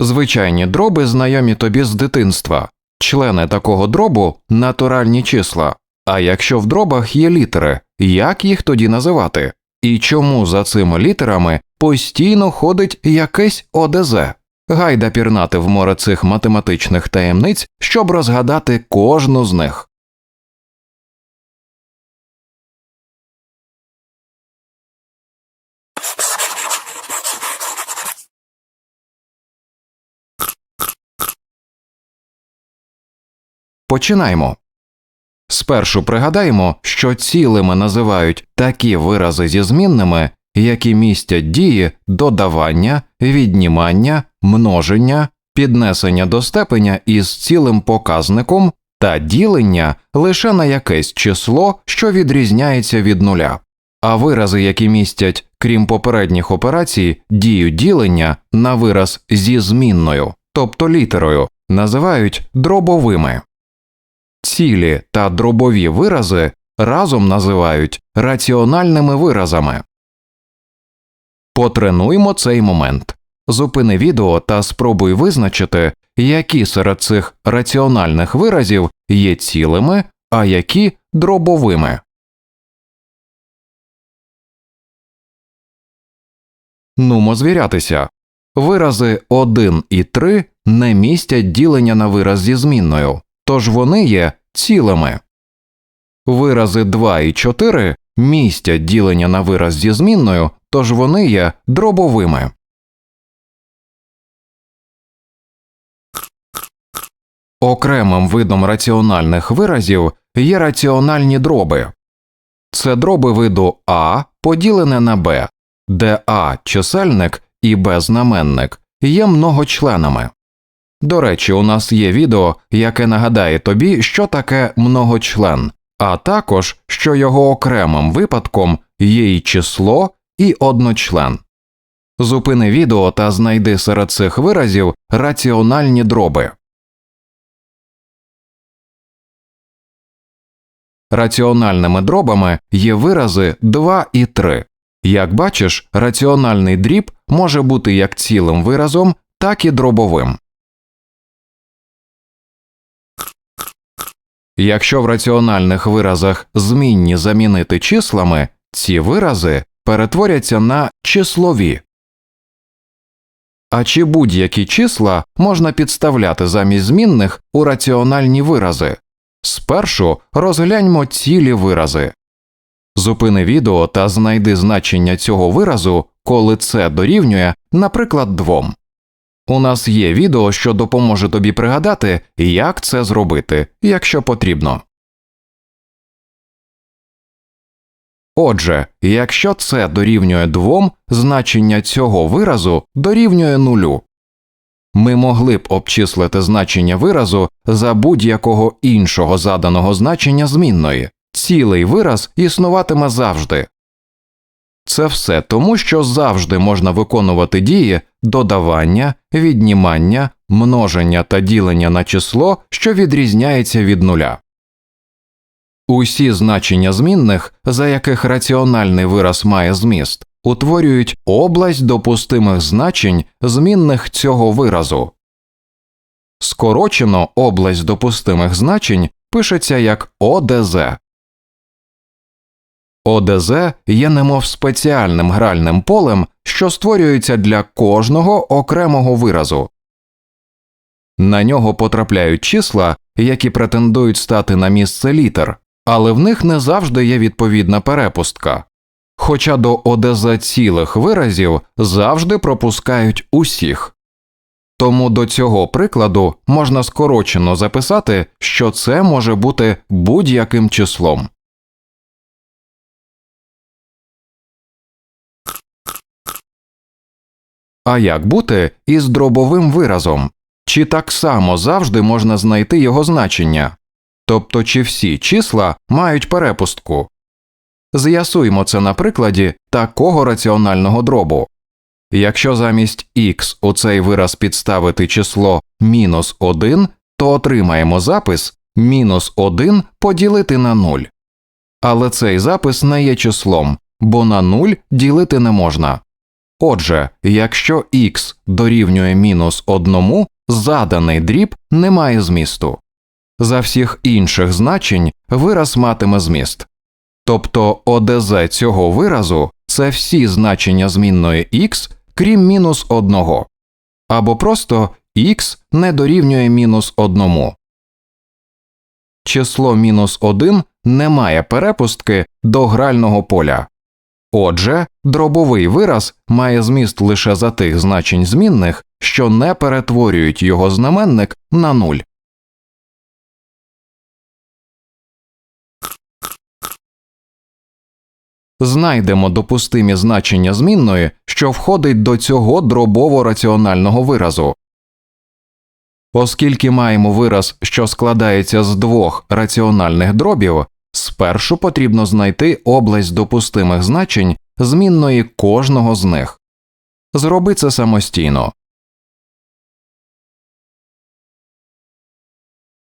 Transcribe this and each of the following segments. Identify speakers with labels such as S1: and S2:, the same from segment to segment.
S1: Звичайні дроби знайомі тобі з дитинства. Члени такого дробу натуральні числа. А якщо в дробах є літери, як їх тоді називати? І чому за цими літерами постійно ходить якесь ОДЗ? Гайда пірнати в море цих математичних таємниць, щоб розгадати кожну з них. Починаємо. Спершу пригадаємо, що цілими називають такі вирази зі змінними, які містять дії додавання, віднімання, множення, піднесення до степеня із цілим показником та ділення лише на якесь число, що відрізняється від нуля. А вирази, які містять, крім попередніх операцій, дію ділення на вираз зі змінною, тобто літерою, називають дробовими. Цілі та дробові вирази разом називають раціональними виразами. Потренуймо цей момент. Зупини відео та спробуй визначити, які серед цих раціональних виразів є цілими, а які дробовими. Нумо звірятися. Вирази 1 і 3 не містять ділення на вираз зі змінною, тож вони є цілими. Вирази 2 і 4 містять ділення на вираз зі змінною, тож вони є дробовими. Окремим видом раціональних виразів є раціональні дроби. Це дроби виду А поділене на Б, де А чисельник і Б знаменник є многочленами. До речі, у нас є відео, яке нагадає тобі, що таке многочлен, а також що його окремим випадком є і число, і одночлен. Зупини відео та знайди серед цих виразів раціональні дроби. Раціональними дробами є вирази 2 і 3. Як бачиш, раціональний дріб може бути як цілим виразом, так і дробовим. Якщо в раціональних виразах змінні замінити числами, ці вирази перетворяться на числові. А чи будь-які числа можна підставляти замість змінних у раціональні вирази? Спершу розгляньмо цілі вирази. Зупини відео та знайди значення цього виразу, коли це дорівнює, наприклад, двом. У нас є відео, що допоможе тобі пригадати, як це зробити, якщо потрібно. Отже, якщо це дорівнює двом, значення цього виразу дорівнює нулю. Ми могли б обчислити значення виразу за будь-якого іншого заданого значення змінної. Цілий вираз існуватиме завжди. Це все тому, що завжди можна виконувати дії додавання, віднімання, множення та ділення на число, що відрізняється від нуля. Усі значення змінних, за яких раціональний вираз має зміст, утворюють область допустимих значень змінних цього виразу. Скорочено область допустимих значень пишеться як ОДЗ. ОДЗ є немов спеціальним гральним полем, що створюється для кожного окремого виразу. На нього потрапляють числа, які претендують стати на місце літер, але в них не завжди є відповідна перепустка. Хоча до ОДЗ цілих виразів завжди пропускають усіх. Тому до цього прикладу можна скорочено записати, що це може бути будь-яким числом. А як бути із дробовим виразом? Чи так само завжди можна знайти його значення? Тобто чи всі числа мають перепустку? З'ясуємо це на прикладі такого раціонального дробу. Якщо замість х у цей вираз підставити число мінус 1, то отримаємо запис мінус 1 поділити на 0. Але цей запис не є числом, бо на 0 ділити не можна. Отже, якщо х дорівнює мінус 1, заданий дріб не має змісту. За всіх інших значень вираз матиме зміст. Тобто ОДЗ цього виразу це всі значення змінної х, крім мінус 1, або просто х не дорівнює мінус 1. Число мінус 1 не має перепустки до грального поля. Отже, дробовий вираз має зміст лише за тих значень змінних, що не перетворюють його знаменник на нуль. Знайдемо допустимі значення змінної, що входить до цього дробово-раціонального виразу. Оскільки маємо вираз, що складається з двох раціональних дробів, спершу потрібно знайти область допустимих значень змінної кожного з них. Зроби це самостійно.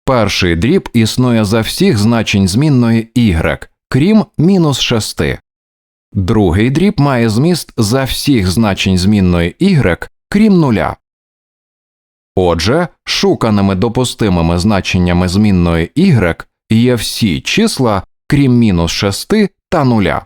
S1: Перший дріб існує за всіх значень змінної y, крім мінус 6. Другий дріб має зміст за всіх значень змінної y, крім нуля. Отже, шуканими допустимими значеннями змінної y є всі числа, крім мінус 6 та нуля.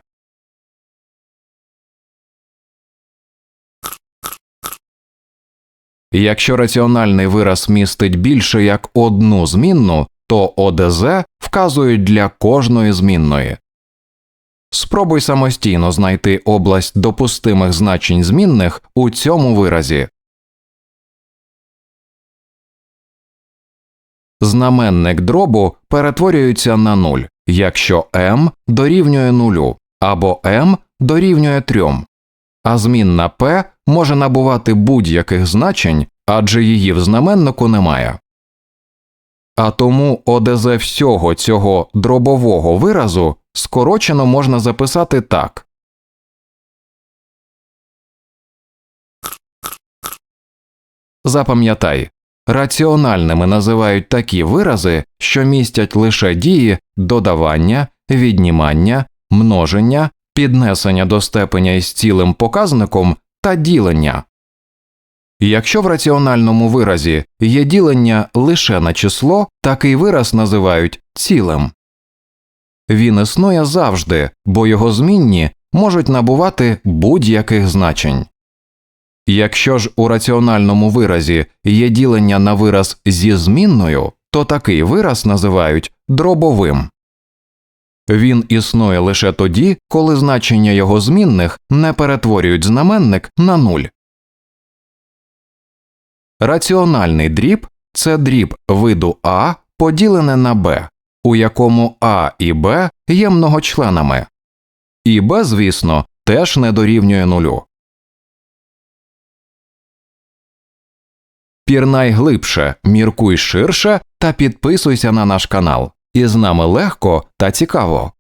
S1: Якщо раціональний вираз містить більше як одну змінну, то ОДЗ вказують для кожної змінної. Спробуй самостійно знайти область допустимих значень змінних у цьому виразі. Знаменник дробу перетворюється на 0, якщо m дорівнює нулю або m дорівнює 3, а змінна p може набувати будь-яких значень, адже її в знаменнику немає. А тому ОДЗ всього цього дробового виразу скорочено можна записати так. Запам'ятай, раціональними називають такі вирази, що містять лише дії додавання, віднімання, множення, піднесення до степеня із цілим показником та ділення. Якщо в раціональному виразі є ділення лише на число, такий вираз називають цілим. Він існує завжди, бо його змінні можуть набувати будь-яких значень. Якщо ж у раціональному виразі є ділення на вираз зі змінною, то такий вираз називають дробовим. Він існує лише тоді, коли значення його змінних не перетворюють знаменник на нуль. Раціональний дріб це дріб виду А поділене на Б, у якому А і Б є многочленами. І Б, звісно, теж не дорівнює нулю. Пірнай глибше, міркуй ширше та підписуйся на наш канал. І з нами легко та цікаво.